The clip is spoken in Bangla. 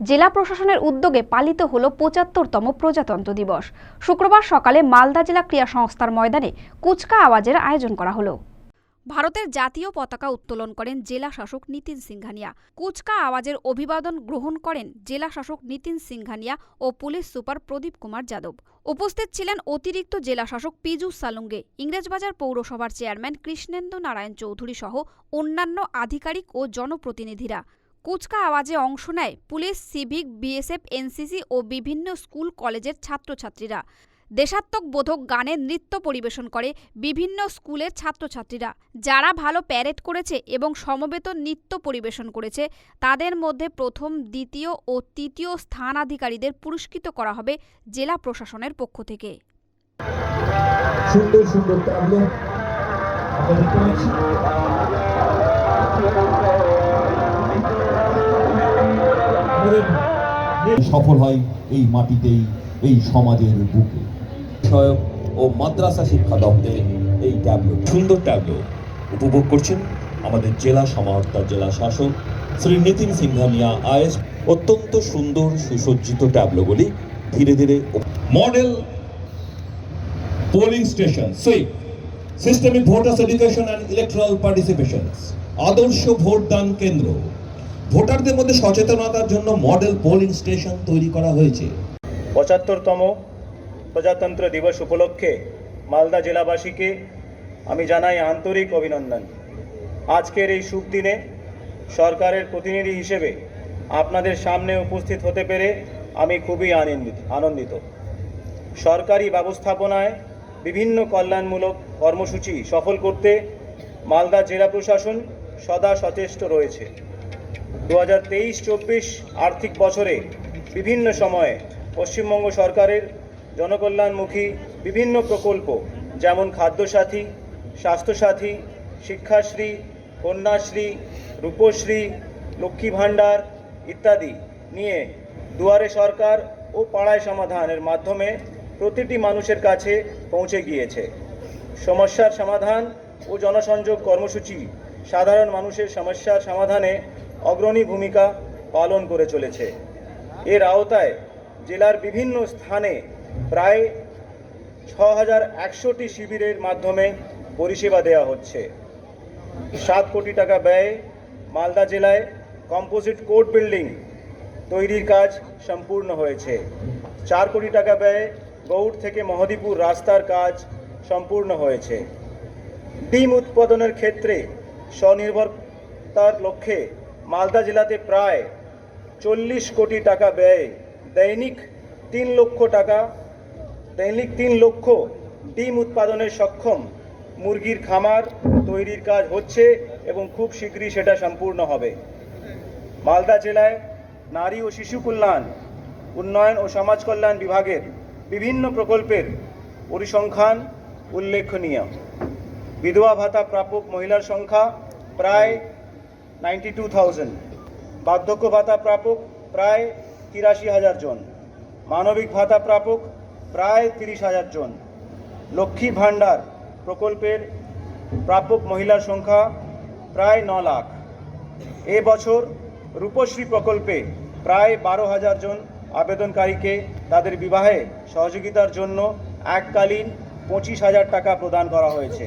জেলা প্রশাসনের উদ্যোগে পালিত হল পঁচাত্তরতম প্রজাতন্ত্র দিবস। শুক্রবার সকালে মালদা জেলা ক্রীড়া সংস্থার ময়দানে কুচকা আওয়াজের আয়োজন করা হলো। ভারতের জাতীয় পতাকা উত্তোলন করেন জেলা শাসক নীতিন সিংঘানিয়া। কুচকা আওয়াজের অভিবাদন গ্রহণ করেন জেলা শাসক নীতিন সিংঘানিয়া ও পুলিশ সুপার প্রদীপ কুমার যাদব। উপস্থিত ছিলেন অতিরিক্ত জেলা শাসক পীযূষ সালুঙ্গে, ইংরেজবাজার পৌরসভার চেয়ারম্যান কৃষ্ণেন্দু নারায়ণ চৌধুরী সহ অন্যান্য আধিকারিক ও জনপ্রতিনিধিরা। কুচকা আওয়াজে অংশ নেয় পুলিশ, সিভিক, বিএসএফ, এনসিসি ও বিভিন্ন স্কুল, কলেজের ছাত্রছাত্রীরা। দেশাত্মক বোধক গানে নৃত্য পরিবেশন করে বিভিন্ন স্কুলের ছাত্রছাত্রীরা। যারা ভালো প্যারেড করেছে এবং সমবেত নৃত্য পরিবেশন করেছে, তাদের মধ্যে প্রথম, দ্বিতীয় ও তৃতীয় স্থানাধিকারীদের পুরস্কৃত করা হবে জেলা প্রশাসনের পক্ষ থেকে। সুন্দর সুন্দর সফল হয় এই মাটিতেই, এই সমাজের বুকে। ও মাদ্রাসা শিক্ষা দপ্তরে এই ট্যাবলো সুন্দর ট্যাবলো উপভোগ করছেন আমাদের জেলা সমাহর্তার জেলা শাসক শ্রী নীতিন সিংহানিয়া আইএস অত্যন্ত সুন্দর সুসজ্জিত ট্যাবলোগুলি ধীরে ধীরে model polling station sweep systemic voters education and electoral participation আদর্শ ভোটদান কেন্দ্র। ভোটারদের মধ্যে সচেতনতার জন্য মডেল পোলিং স্টেশন তৈরি করা হয়েছে। পঁচাত্তরতম প্রজাতন্ত্র দিবস উপলক্ষে মালদা জেলাবাসীকে আমি জানাই আন্তরিক অভিনন্দন। আজকের এই শুভ দিনে সরকারের প্রতিনিধি হিসেবে আপনাদের সামনে উপস্থিত হতে পেরে আমি খুবই আনন্দিত আনন্দিত। সরকারি ব্যবস্থাপনায় বিভিন্ন কল্যাণমূলক কর্মসূচি সফল করতে মালদা জেলা প্রশাসন সদা সচেষ্ট রয়েছে। দু হাজার তেইশ চব্বিশ আর্থিক বছরে বিভিন্ন সময়ে পশ্চিমবঙ্গ সরকারের জনকল্যাণমুখী বিভিন্ন প্রকল্প, যেমন খাদ্যসাথী, স্বাস্থ্যসাথী, শিক্ষাশ্রী, কন্যাশ্রী, রূপশ্রী, লক্ষ্মী ভাণ্ডার ইত্যাদি নিয়ে দুয়ারে সরকার ও পাড়ায় সমাধানের মাধ্যমে প্রতিটি মানুষের কাছে পৌঁছে গিয়েছে। সমস্যার সমাধান ও জনসংযোগ কর্মসূচি সাধারণ মানুষের সমস্যার সমাধানে অগ্রণী ভূমিকা পালন করে চলেছে। এর আওতায় জেলার বিভিন্ন স্থানে প্রায় ছ হাজার একশোটি শিবিরের মাধ্যমে পরিষেবা দেওয়া হচ্ছে। সাত কোটি টাকা ব্যয়ে মালদা জেলায় কম্পোজিট কোর্ট বিল্ডিং তৈরির কাজ সম্পূর্ণ হয়েছে। চার কোটি টাকা ব্যয়ে গৌড় থেকে মহদীপুর রাস্তার কাজ সম্পূর্ণ হয়েছে। ডিম উৎপাদনের ক্ষেত্রে স্বনির্ভরতার লক্ষ্যে মালদা জেলাতে প্রায় চল্লিশ কোটি টাকা ব্যয়ে। দৈনিক তিন লক্ষ টাকা, দৈনিক তিন লক্ষ ডিম উৎপাদনে সক্ষম মুরগির খামার তৈরির কাজ হচ্ছে এবং খুব শীঘ্রই সেটা সম্পূর্ণ হবে। মালদা জেলায় নারী ও শিশু কল্যাণ, উন্নয়ন ও সমাজ কল্যাণ বিভাগের বিভিন্ন প্রকল্পের পরিসংখ্যান উল্লেখনীয়। বিধবা ভাতা প্রাপক মহিলার সংখ্যা প্রায় নাইনটি টু থাউজেন্ড। বার্ধক্য ভাতা প্রাপক প্রায় তিরাশি হাজার জন। মানবিক ভাতা প্রাপক প্রায় তিরিশ হাজার জন। লক্ষ্মী ভাণ্ডার প্রকল্পের প্রাপক মহিলার সংখ্যা প্রায় ন লাখ। এ বছর রূপশ্রী প্রকল্পে প্রায় বারো হাজার জন আবেদনকারীকে তাদের বিবাহে সহযোগিতার জন্য এককালীন পঁচিশ হাজার টাকা প্রদান করা হয়েছে।